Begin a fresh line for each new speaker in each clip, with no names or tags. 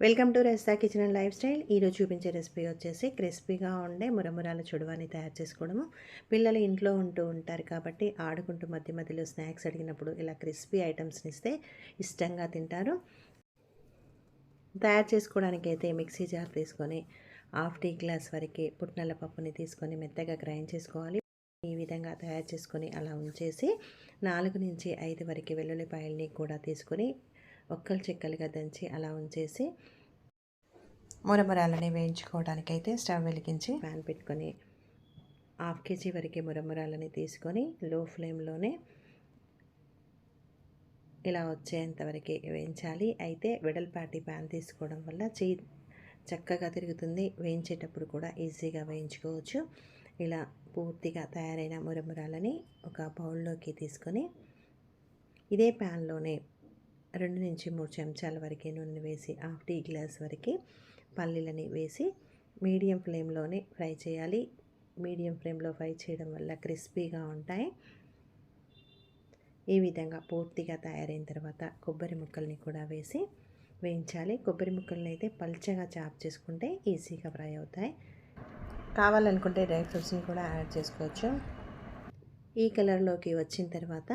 Welcome to రెస్తా kitchen and lifestyle. ఈరోజు చూపించే రెసిపీ వచ్చేసి క్రిస్పీగా ఉండే మురమురాల చుడువాని తయారు చేసుకోవడము. పిల్లలు ఇంట్లో ఉంటూ ఉంటారు కాబట్టి ఆడుకుంటూ మధ్య మధ్యలో స్నాక్స్ అడిగినప్పుడు ఇలా క్రిస్పీ ఐటమ్స్ని ఇస్తే ఇష్టంగా తింటారు. తయారు చేసుకోవడానికి అయితే మిక్సీ జార్ తీసుకొని హాఫ్ టీ గ్లాస్ వరకు పుట్నల పప్పుని తీసుకొని మెత్తగా గ్రైండ్ చేసుకోవాలి. ఈ విధంగా తయారు చేసుకొని అలా ఉంచేసి నాలుగు నుంచి ఐదు వరకు వెల్లుల్లిపాయల్ని కూడా తీసుకొని ఒక్కలు చెక్కలుగా దంచి అలా ఉంచేసి మురమురాలని వేయించుకోవడానికైతే స్టవ్ వెలిగించి ప్యాన్ పెట్టుకొని హాఫ్ కేజీ వరకు మురమురాలని తీసుకొని లో ఫ్లేమ్లోనే ఇలా వచ్చేంతవరకు వేయించాలి. అయితే వెడల్పాటి ప్యాన్ తీసుకోవడం వల్ల చెయ్యి చక్కగా తిరుగుతుంది. వేయించేటప్పుడు కూడా ఈజీగా వేయించుకోవచ్చు. ఇలా పూర్తిగా తయారైన మురమురాలని ఒక బౌల్లోకి తీసుకొని ఇదే ప్యాన్లోనే రెండు నుంచి మూడు చెంచాల వరకు నూనె వేసి హాఫ్ టీ గ్లాస్ వరకు పల్లీలని వేసి మీడియం ఫ్లేమ్లోనే ఫ్రై చేయాలి. మీడియం ఫ్లేమ్లో ఫ్రై చేయడం వల్ల క్రిస్పీగా ఉంటాయి. ఈ విధంగా పూర్తిగా తయారైన తర్వాత కొబ్బరి ముక్కల్ని కూడా వేసి వేయించాలి. కొబ్బరి ముక్కల్ని అయితే పల్చగా చాప్ చేసుకుంటే ఈజీగా ఫ్రై అవుతాయి. కావాలనుకుంటే డ్రై ఫ్రూట్స్ని కూడా యాడ్ చేసుకోవచ్చు. ఈ కలర్లోకి వచ్చిన తర్వాత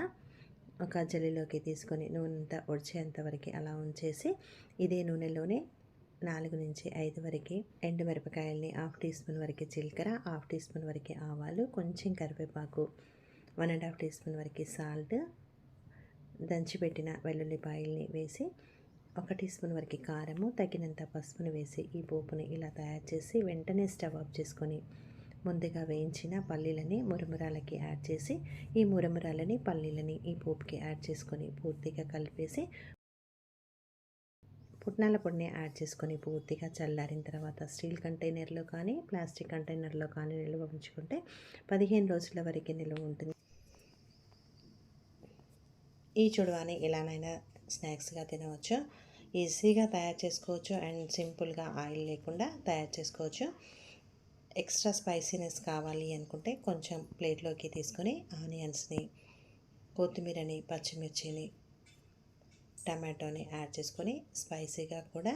ఒక జల్లిలోకి తీసుకొని నూనె అంతా వరకు అలా ఉంచేసి ఇదే నూనెలోనే నాలుగు నుంచి ఐదు వరకు ఎండు మిరపకాయల్ని హాఫ్ టీ స్పూన్ వరకు జీలకర్ర హాఫ్ టీ స్పూన్ వరకు ఆవాలు కొంచెం కరివేపాకు one and half teaspoon వరకు సాల్ట్ దంచిపెట్టిన వెల్లుల్లిపాయల్ని వేసి ఒక టీ స్పూన్ వరకు కారము తగినంత పసుపును వేసి ఈ పోపుని ఇలా తయారు చేసి వెంటనే స్టవ్ ఆఫ్ చేసుకొని ముందుగా వేయించిన పల్లీలని మురమురాలకి యాడ్ చేసి ఈ మురమురాలని పల్లీలని ఈ పోపుకి యాడ్ చేసుకొని పూర్తిగా కలిపేసి పుట్నాల పొడిని యాడ్ చేసుకొని పూర్తిగా చల్లారిన తర్వాత స్టీల్ కంటైనర్లో కానీ ప్లాస్టిక్ కంటైనర్లో కానీ నిల్వ ఉంచుకుంటే పదిహేను రోజుల వరకు నిల్వ ఉంటుంది. ఈ చుడవాని ఎలానైనా స్నాక్స్గా తినవచ్చు. ఈజీగా తయారు చేసుకోవచ్చు అండ్ సింపుల్గా ఆయిల్ లేకుండా తయారు చేసుకోవచ్చు. ఎక్స్ట్రా స్పైసీనెస్ కావాలి అనుకుంటే కొంచెం ప్లేట్లోకి తీసుకొని ఆనియన్స్ని కొత్తిమీరని పచ్చిమిర్చిని టమాటోని యాడ్ చేసుకొని స్పైసీగా కూడా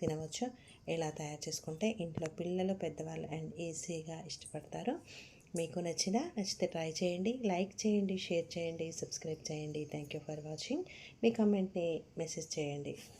తినవచ్చు. ఇలా తయారు చేసుకుంటే ఇంట్లో పిల్లలు పెద్దవాళ్ళు అండ్ ఈజీగా ఇష్టపడతారు. మీకు నచ్చిన నచ్చితే ట్రై చేయండి లైక్ చేయండి షేర్ చేయండి సబ్స్క్రైబ్ చేయండి. థ్యాంక్ యూ ఫర్ వాచింగ్ మీ కమెంట్ని మెసేజ్ చేయండి.